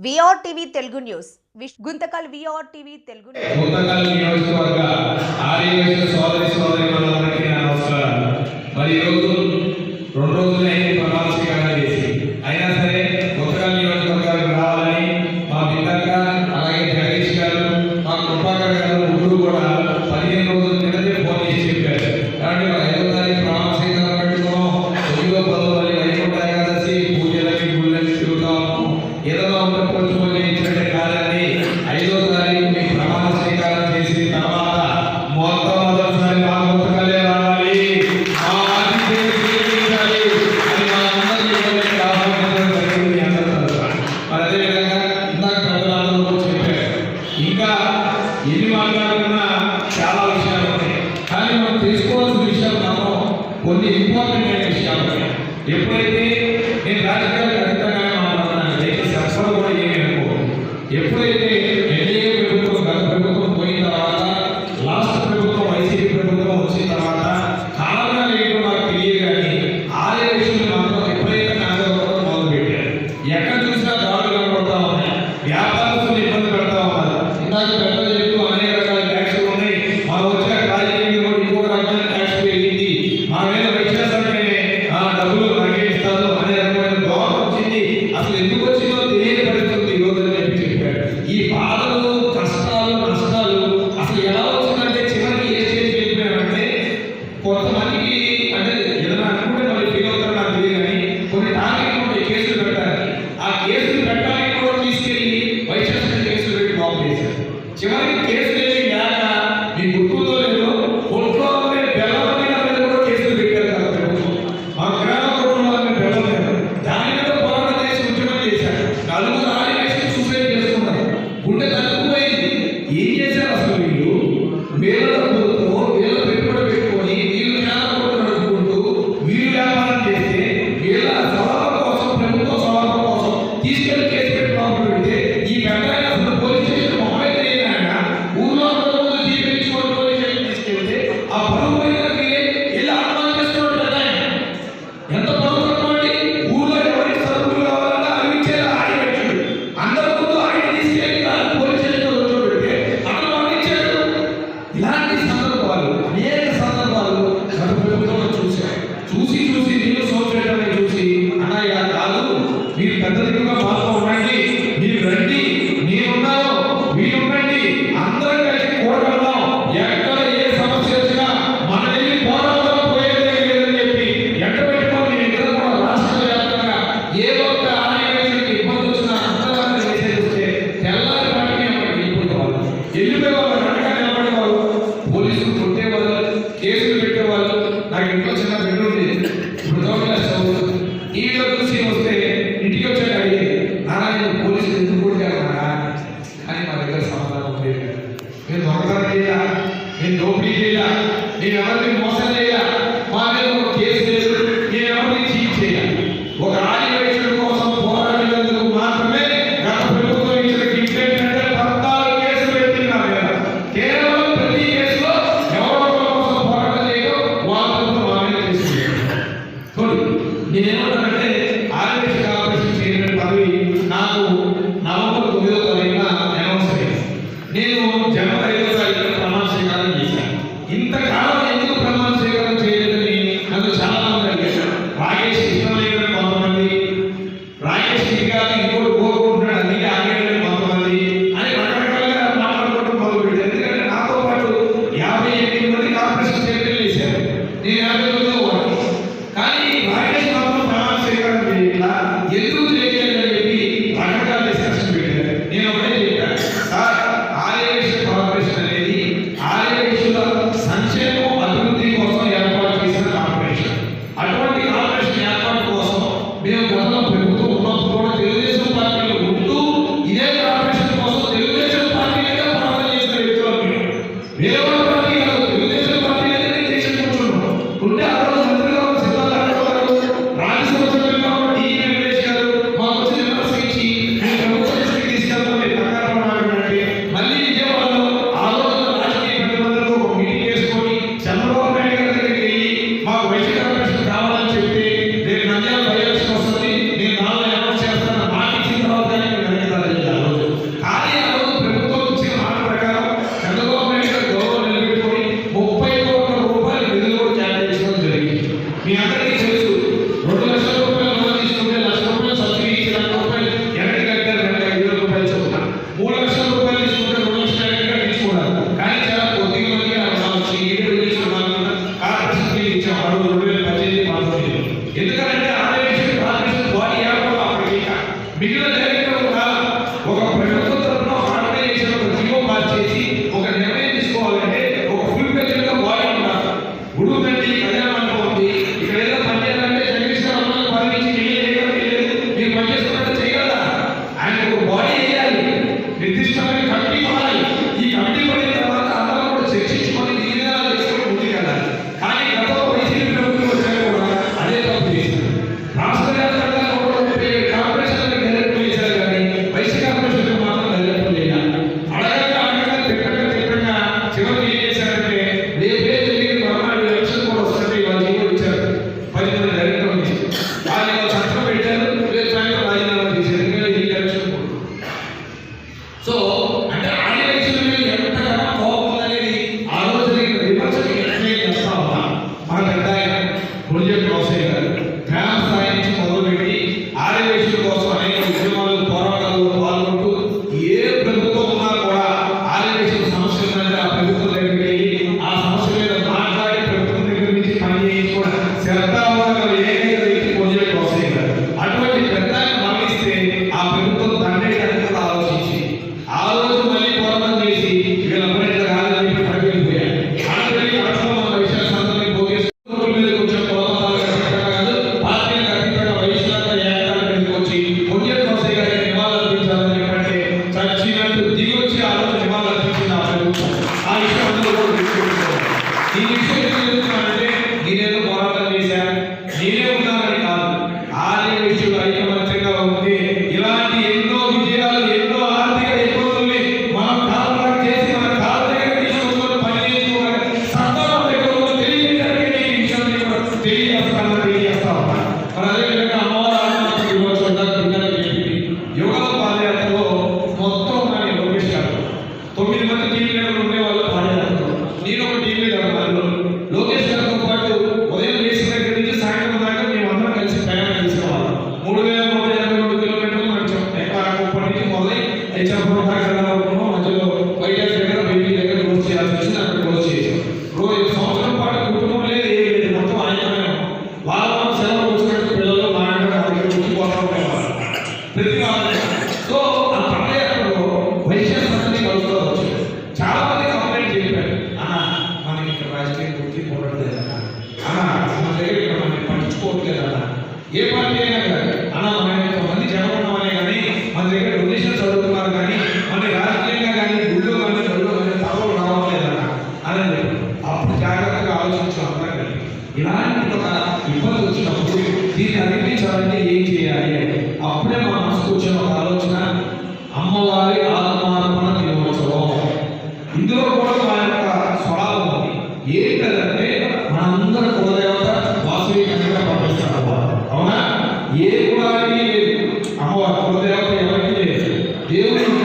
VR TV Telugu news Guntakal VR TV Telugu Guntakal సోదరి సోదరి మరి రోజు రెండు రోజులైన ప్రమాణ కొన్ని ఇంపార్టెంట్ అయిన విషయాలు ఎప్పుడైతే నేను దోపిడీ చేయాల నేను ఎవరిని మోసం మా మీద ఒక చేయాలి. ఒక రాజీ వైద్యుల కోసం పోరాడినందుకు మాత్రమే గత ప్రభుత్వం ఇచ్చిన డిక్టేట్ అంటే కేవలం కోసం పోరాటం చేయడం వాళ్ళతో మా మీద నాకు నవంబర్ తొమ్మిదో తారీఖున అనౌన్స్ నేను జనవరి ఐదో తారీఖు ఇంతకాలం So. এটা কোনো హృదయాలు ఎవరికి దేవుడు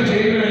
చేయడం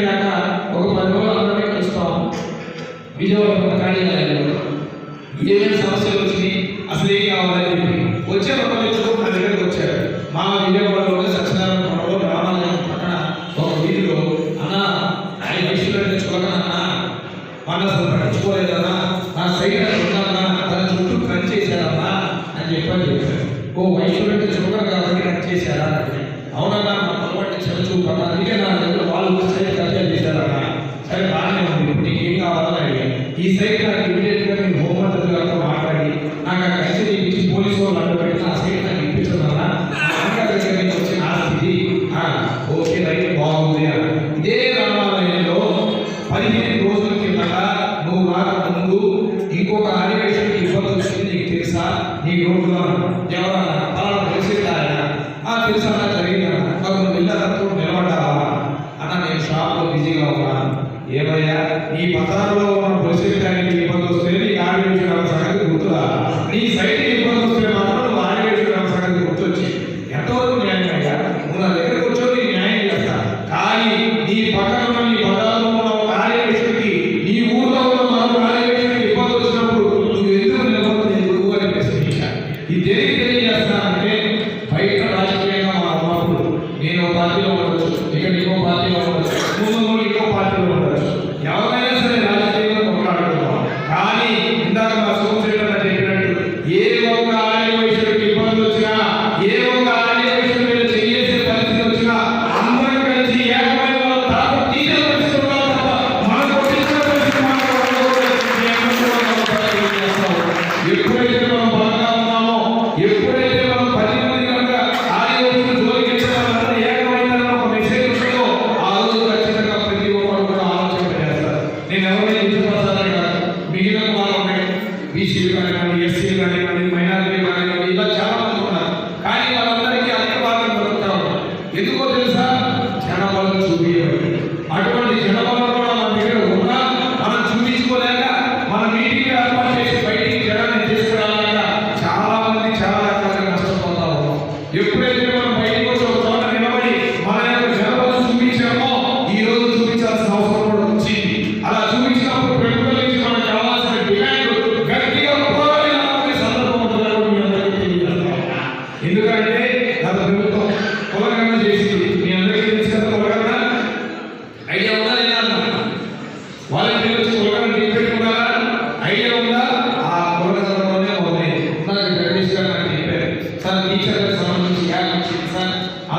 నేను పార్టీలో ఉండొచ్చు. ఇక నీకో పార్టీలో ఉండొచ్చు.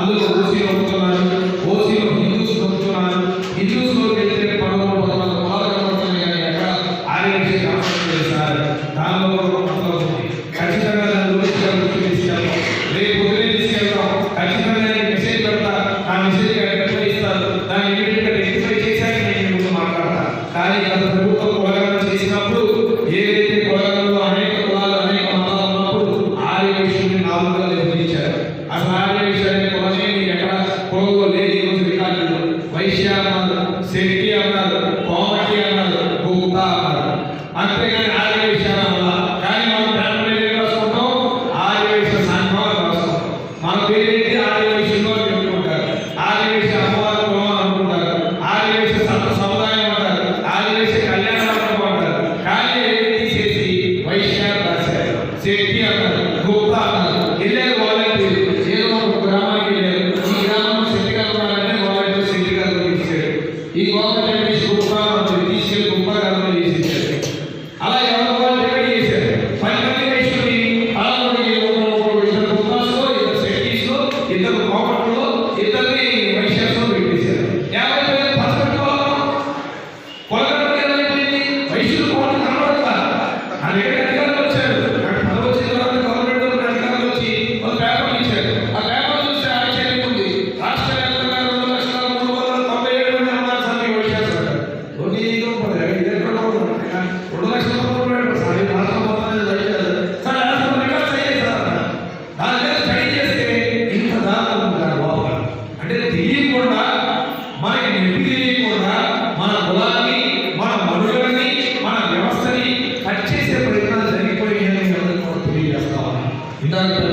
అందులో ఓసీలు అమ్ముతున్నారు ఓసీలో హిందూస్ అమ్ముతున్నారు హిందూస్ అయితే పడవ వందల కులాలు కనబడుతున్నాయి కానీ ఆ మెసేజ్ ఐడెంటిఫై ఇస్తాను దాన్ని ఇమీడియట్గా ఐడెంటిఫై చేశాక కానీ గత ప్రభుత్వం కులగణన చేసినప్పుడు ఏదైతే కులగణలో అనేక కులాలు అనేక మతాలు ఉన్నప్పుడు ఆర్య విషయాన్ని నాలుగుగా నిర్ణయించారు అసలు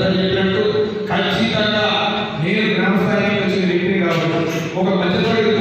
చెప్పినట్టు ఖచ్చితంగా నేను గ్రామస్థాయికి వచ్చిన వ్యక్తి కాబట్టి ఒక మధ్యతరగతి